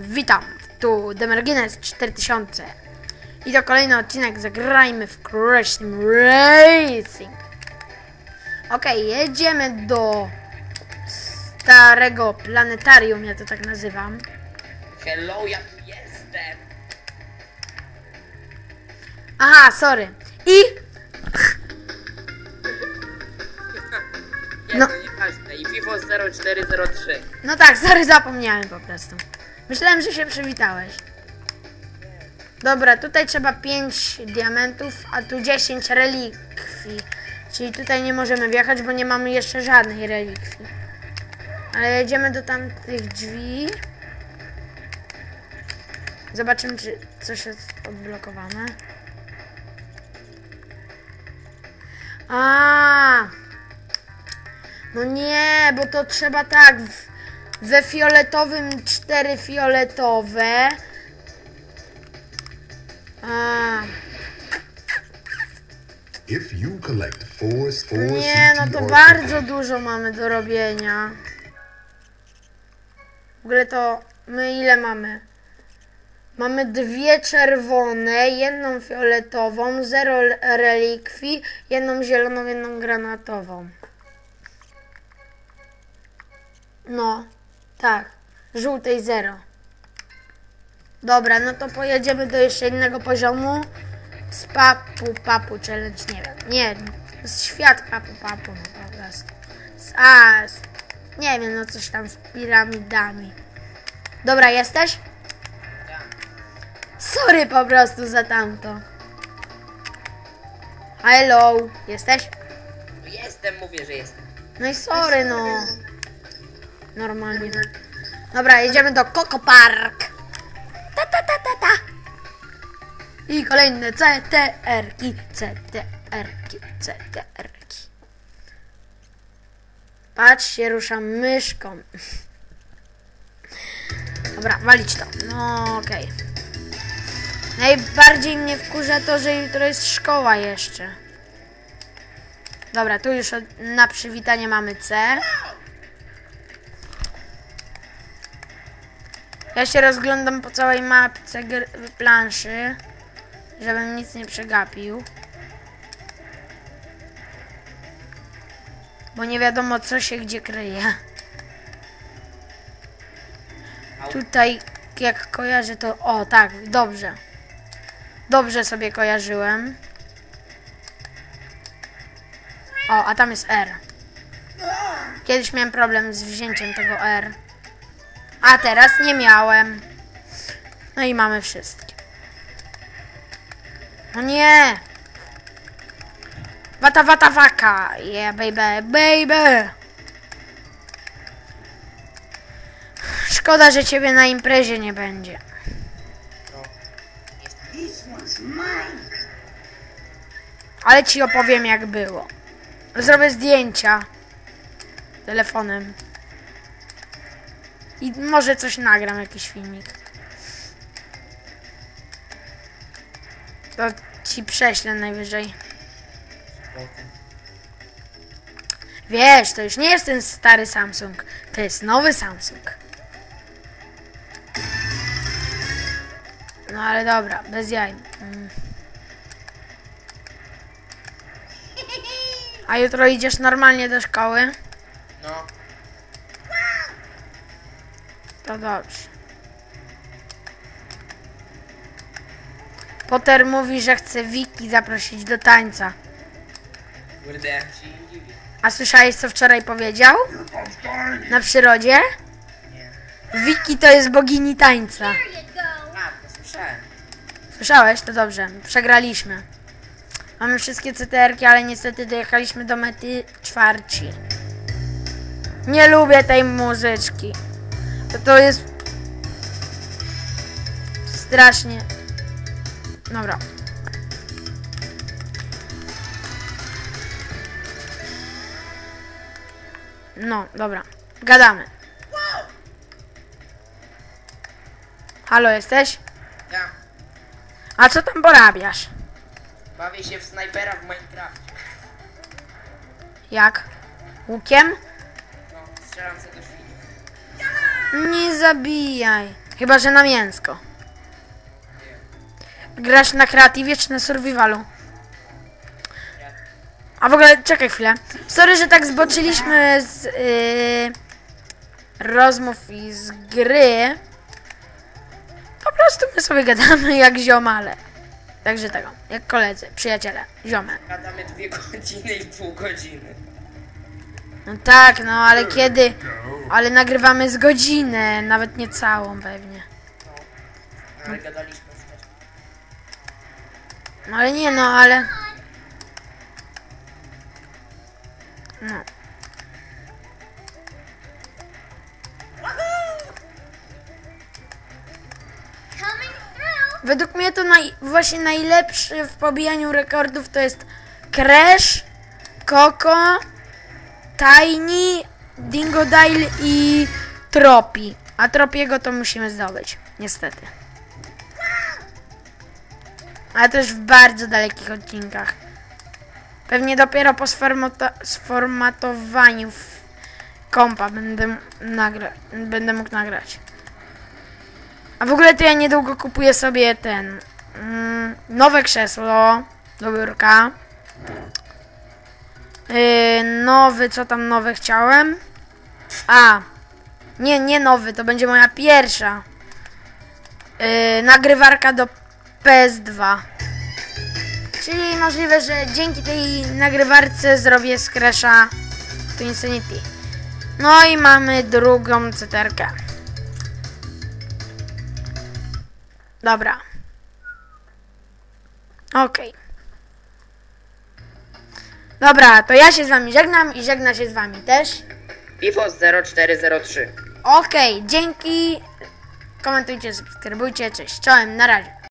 Witam, tu Demergines 4000 i to kolejny odcinek Zagrajmy w Crash Team Racing Okej, jedziemy do starego planetarium, ja to tak nazywam Hello, ja tu jestem! Aha, sorry I No. I FIFO 0403. No tak, sorry, zapomniałem po prostu. Myślałem, że się przywitałeś. Dobra, tutaj trzeba 5 diamentów, a tu 10 relikwii. Czyli tutaj nie możemy wjechać, bo nie mamy jeszcze żadnej relikwii. Ale jedziemy do tamtych drzwi. Zobaczymy, czy coś jest odblokowane. A. No nie, bo to trzeba tak. W, we fioletowym cztery fioletowe. A, nie, no to bardzo dużo mamy do robienia. W ogóle to my ile mamy? Mamy dwie czerwone, jedną fioletową, zero relikwii, jedną zieloną, jedną granatową. No, tak. Żółtej zero. Dobra, no to pojedziemy do jeszcze innego poziomu. Z papu papu challenge, nie wiem. Nie, z świat papu papu, no po prostu. Z, a, z, nie wiem, no coś tam z piramidami. Dobra, jesteś? Sorry po prostu za tamto. Hello, jesteś? No jestem, mówię, że jestem. No i sorry, no. Normalnie. Dobra, jedziemy do Coco Park. Ta, ta, ta, ta, ta. I kolejne CTR-ki, CTR-ki, CTR-ki. Patrzcie, ruszam myszką. Dobra, walić to. No, okej. Najbardziej mnie wkurza to, że jutro jest szkoła jeszcze. Dobra, tu już na przywitanie mamy C. Ja się rozglądam po całej mapce planszy, żebym nic nie przegapił. Bo nie wiadomo co się gdzie kryje. Tutaj jak kojarzę to... O tak, dobrze. Dobrze sobie kojarzyłem. O, a tam jest R. Kiedyś miałem problem z wzięciem tego R. A teraz nie miałem. No i mamy wszystkie. No nie! Wata, wata, waka! Yeah, baby, baby! Szkoda, że ciebie na imprezie nie będzie. Ale ci opowiem jak było. Zrobię zdjęcia telefonem. I może coś nagram, jakiś filmik. To ci prześlę najwyżej. Wiesz, to już nie jest ten stary Samsung. To jest nowy Samsung. No ale dobra, bez jaj. Mm. A jutro idziesz normalnie do szkoły? No, To dobrze. Potter mówi, że chce Wiki zaprosić do tańca. kurde. A słyszałeś, co wczoraj powiedział? Na przyrodzie? Wiki to jest bogini tańca. Słyszałeś? To dobrze. Przegraliśmy. Mamy wszystkie CTR-ki, ale niestety dojechaliśmy do mety czwarci. Nie lubię tej muzyczki. To, to jest... Strasznie... Dobra. No, dobra. Gadamy. Halo, jesteś? Ja A co tam porabiasz? bawię się w snajpera w Minecraft. Jak? Łukiem? No, strzelam sobie do. Nie zabijaj. Chyba, że na mięsko. Grasz na kreatywie czy na survivalu? A w ogóle, czekaj chwilę. Sorry, że tak zboczyliśmy z yy, rozmów i z gry. Po prostu my sobie gadamy jak ziomale. Także tego, jak koledzy, przyjaciele, ziome. Gadamy dwie godziny i pół godziny. No tak, no ale kiedy? Ale nagrywamy z godzinę, nawet nie całą pewnie. Ale gadaliśmy. No ale nie, no ale... No. Według mnie to naj, właśnie najlepszy w pobijaniu rekordów to jest Crash, Coco, Tiny, Dingodile i Tropi. A Tropiego to musimy zdobyć, niestety. Ale też w bardzo dalekich odcinkach. Pewnie dopiero po sformatowaniu kompa będę, nagra- będę mógł nagrać. A w ogóle to ja niedługo kupuję sobie ten mm, nowe krzesło do biurka. Yy, nowy, co tam nowe chciałem? A, nie, nie nowy, to będzie moja pierwsza yy, nagrywarka do PS2. Czyli możliwe, że dzięki tej nagrywarce zrobię skresza to Insanity. No i mamy drugą cyterkę. Dobra. Okej. Dobra, to ja się z wami żegnam i żegna się z wami też. Pifos 0403. Okej, dzięki. Komentujcie, subskrybujcie. Cześć, czołem, na razie.